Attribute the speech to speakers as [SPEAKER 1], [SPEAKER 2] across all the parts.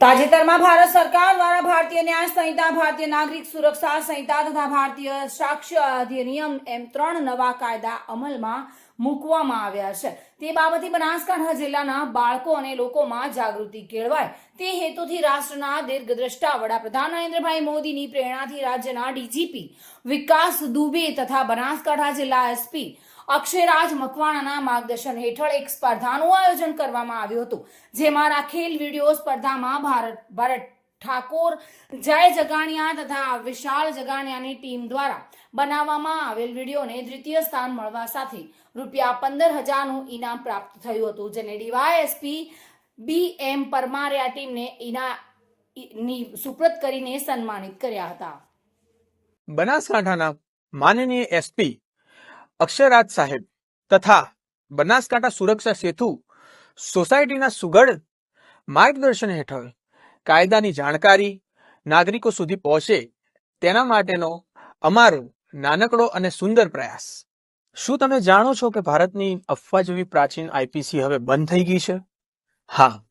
[SPEAKER 1] તાજેતરમાં ભારત સરકાર દ્વારા ભારતીય ન્યાય સંહિતા, ભારતીય નાગરિક સુરક્ષા સંહિતા તથા ભારતીય સાક્ષ્ય અધિનિયમ એમ ત્રણ નવા કાયદા અમલમાં મૂકવામાં આવ્યા છે. તે બાબતે બનાસકાંઠા જિલ્લાના બાળકો અને લોકોમાં જાગૃતિ કેળવાય. તે હેતુથી રાષ્ટ્રના દીર્ઘદ્રષ્ટા વડાપ્રધાન નરેન્દ્રભાઈ મોદીની પ્રેરણાથી રાજ્યના ડીજીપી વિકાસ દુબે તથા બનાસકાંઠા જિલ્લા એસપી અક્ષયરાજ મકવાણાના માર્ગદર્શન હેઠળ એક સ્પર્ધાનું આયોજન કરવામાં આવ્યું હતું, જેમાં રાખેલ વીડિયો સ્પર્ધામાં ભારત ભારત ઠાકોર, જય જગાણિયા તથા વિશાળ જગાણિયાની ટીમ દ્વારા બનાવવામાં આવેલ વિડીયોને દ્વિતીય સ્થાન મળવા સાથે રૂપિયા પંદર હજારનું ઇનામ પ્રાપ્ત થયું હતું, જેને ડીવાયએસપી બી એમ પરમારે આ ટીમને ઇનાની સુપ્રત કરીને સન્માનિત કર્યા હતા.
[SPEAKER 2] બનાસકાંઠાના માનનીય એસપી અક્ષયરાજ સાહેબ તથા બનાસકાંઠા સુરક્ષા સેતુ સોસાયટીના સુગઢ માર્ગદર્શન હેઠળ કાયદાની જાણકારી નાગરિકો સુધી પહોંચે તેના માટેનો અમારો નાનકડો અને સુંદર પ્રયાસ. શું તમે જાણો છો કે ભારતની અફવા જેવી પ્રાચીન આઈપીસી હવે બંધ થઈ ગઈ છે? હા.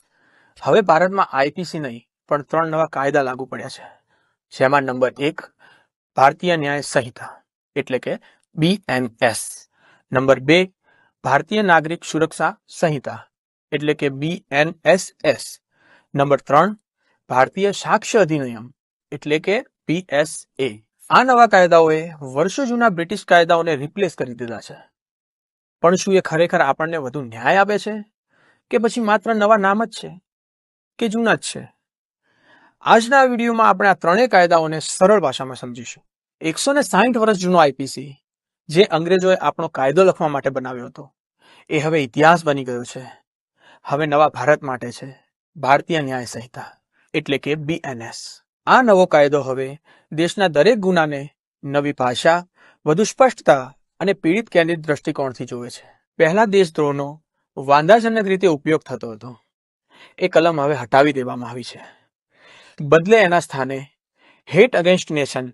[SPEAKER 2] હવે ભારતમાં આઈપીસી નહીં, પણ ત્રણ નવા કાયદા લાગુ પડ્યા છે. જેમાં નંબર એક, ભારતીય ન્યાય સંહિતા, એટલે કે બીએનએસ નંબર બે, ભારતીય નાગરિક સુરક્ષા સંહિતા, એટલે કે બીએનએસએસ નંબર ત્રણ, ભારતીય સાક્ષ્ય અધિનિયમ, એટલે કે પીએસએ આ નવા કાયદાઓએ વર્ષો જૂના બ્રિટિશ કાયદાઓને રિપ્લેસ કરી દીધા છે. પણ શું એ ખરેખર આપણને વધુ ન્યાય આપે છે? કે પછી માત્ર નવા નામ જ છે? કે જૂના જ છે? આજના વિડીયોમાં આપણે આ ત્રણેય કાયદાઓને સરળ ભાષામાં સમજીશું. એકસો ને સાહીઠ વર્ષ જૂનો આઈપીસી જે અંગ્રેજોએ આપણો કાયદો લખવા માટે બનાવ્યો હતો, એ હવે ઇતિહાસ બની ગયો છે. હવે નવા ભારત માટે છે. ભારતીય ન્યાય સંહિતા, એટલે કે બીએનએસ આ નવો કાયદો હવે દેશના દરેક ગુનાને નવી ભાષા, વધુ સ્પષ્ટતા અને પીડિત કેન્દ્રિત દ્રષ્ટિકોણથી જોવે છે. પહેલા દેશદ્રોહનો વાંધાજનક રીતે ઉપયોગ થતો હતો. એ કલમ હવે હટાવી દેવામાં આવી છે. બદલે એના સ્થાને હેટ અગેન્સ્ટ નેશન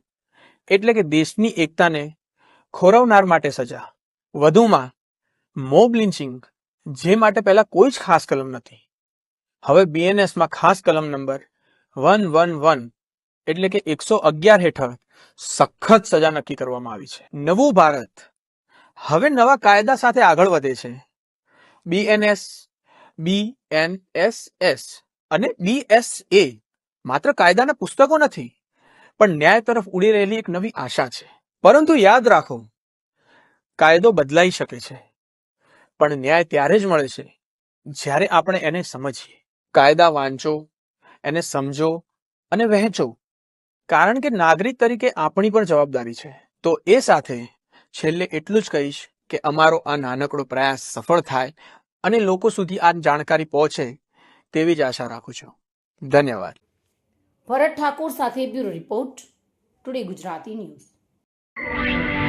[SPEAKER 2] એટલે કે દેશની એકતાને ખોરવનાર માટે સજા. વધુમાં મોબ લિન્ચિંગ જે માટે પહેલા કોઈ જ ખાસ કલમ નથી. હવે બીએનએસમાં ખાસ કલમ નંબર વન વન વન એટલે કે એકસો અગિયાર હેઠળ સખત સજા નક્કી કરવામાં આવી છે. નવું ભારત હવે નવા કાયદા સાથે આગળ વધે છે. બીએનએસ બીએનએસએસ અને બીએસએ માત્ર કાયદાના પુસ્તકો નથી, પણ ન્યાય તરફ ઉડી રહેલી એક નવી આશા છે. પરંતુ યાદ રાખો, કાયદો બદલાઈ શકે છે, પણ ન્યાય ત્યારે જ મળે છે, જ્યારે આપણે એને સમજીએ. કાયદા વાંચો, એને સમજો અને વહેંચો. કારણ કે નાગરિક તરીકે આપણી પણ જવાબદારી છે. તો એ સાથે છેલ્લે એટલું જ કહીશ કે અમારો આ નાનકડો પ્રયાસ સફળ થાય અને લોકો સુધી આ જાણકારી પહોંચે તેવી જ આશા રાખું છું. ધન્યવાદ.
[SPEAKER 1] ભરત ઠાકોર સાથે bureau report, today Gujarati news. you.